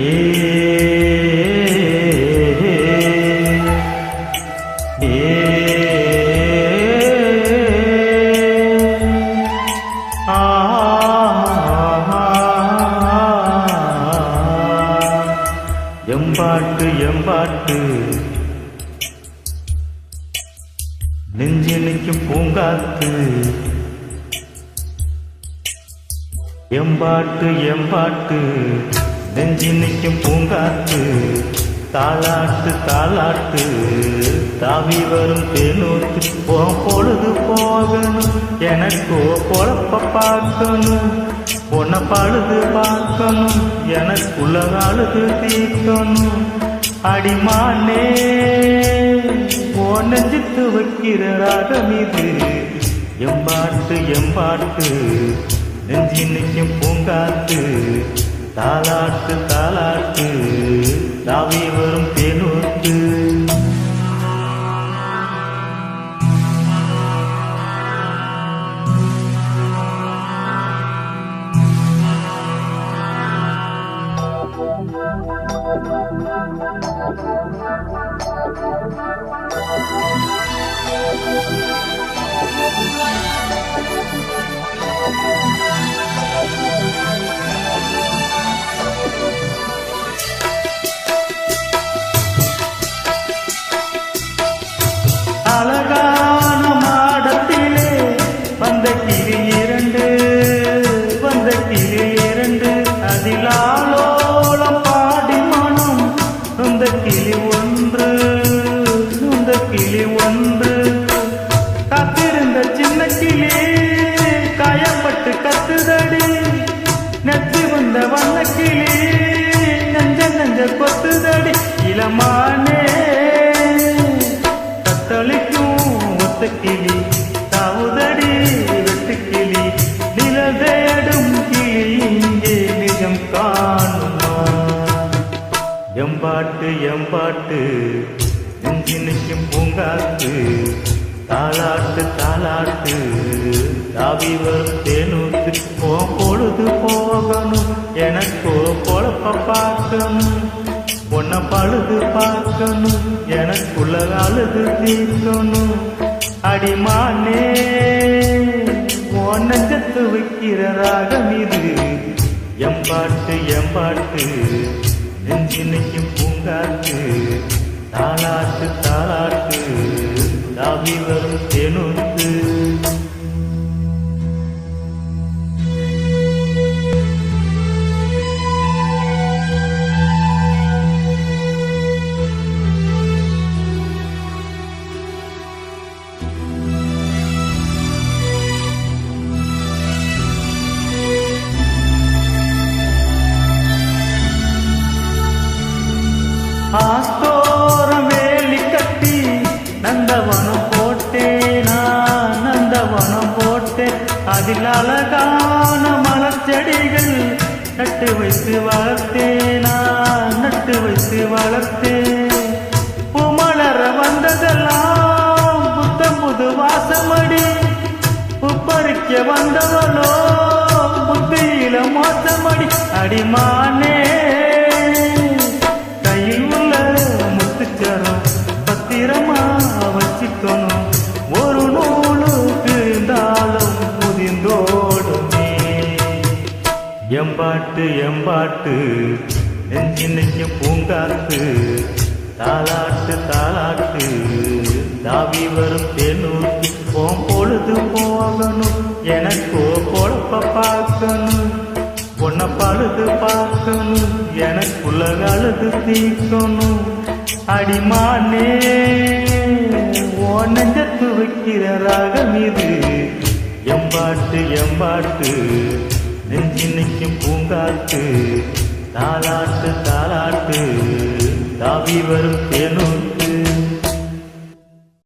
ஏ ஏ எம்பாட்டு எம்பாட்டு நெஞ்சு பூங்காத்து எம்பாட்டு எம்பாட்டு நெஞ்சி நிற்கும் பூங்காத்து தாளாட்டு தாளாட்டு தாவி வரும் தேனூத்து போ பொழுது போகணும். எனக்கோ பொழப்ப பார்க்கணும். பொண்ண பழுது பார்க்கணும். எனக்குள்ள அழுது தீர்க்கணும். அடிமானே ஓ நெஞ்சித்து வைக்கிற ராகம் இது. எம்பாட்டு எம்பாட்டு நெஞ்சி நிற்கும் பூங்காத்து தாலாட்டு தாலாட்டு தாவி வரும் தேனூத்து you. கிளி ஒன்று. காத்திருந்த சின்ன கிளி காயப்பட்டு கத்துதடி. நெத்தி வந்த வண்ண கிளி நெஞ்ச நெஞ்ச கொத்துதடி. இளமானே கத்தளிக்கும் ஒத்த கிளி தாவுதடி வெட்டு கிளி. நிலதேடும் கிளி இங்கே நிஜம் காணுமா? எம்பாட்டு எம்பாட்டு நெஞ்சினையும் பூங்காத்து தாளாட்டு தாளாட்டு தாவி வரும் தேனூத்து போ பொழுது போகணும் எனக்கோ பொழப்ப பார்க்கணும். உன்னை பழுது பார்க்கணும். எனக்குள்ள அழுது தீர்க்கணும். அடிமானே நெஞ்சத்து வைக்கிற ராகம் இது. எம்பாட்டு எம்பாட்டு நெஞ்சு பூங்காத்து தாளாட்டு தாளாட்டு தாவி வரும் தேனூத்து ஆஸ்தோரம் அழகான மலச்செடிகள் நட்டு வைத்து வளர்த்தேனா நட்டு வைத்து வளர்த்தேன் பூமலர வந்ததெல்லாம் புத்தம் புது வாசமடி. உப்பறிக்க வந்தவளோ புத்தியில மோசமடி. அடிமானே கையில் உள்ள முத்துச்சரம் பத்திரமா வச்சுக்கணும். ஒரு நூலு எம்பாட்டு எம்பாட்டு நெஞ்சு நெஞ்சு பூங்காத்து தாளாட்டு தாளாட்டு தாவி வரும் தேனூத்து போம் பொழுது போகணும் எனக்கோ பொழப்ப பார்க்கணும் பொண்ணை பழுது பார்க்கணும் எனக்குள்ள அழுது தீர்க்கணும். அடிமானே ஓ நெஞ்சத்து வைக்கிற ராகம் இது. எம்பாட்டு எம்பாட்டு பூந்தாட்டு தாளாட்டு தாளாட்டு. தாவி வரும் தேனும்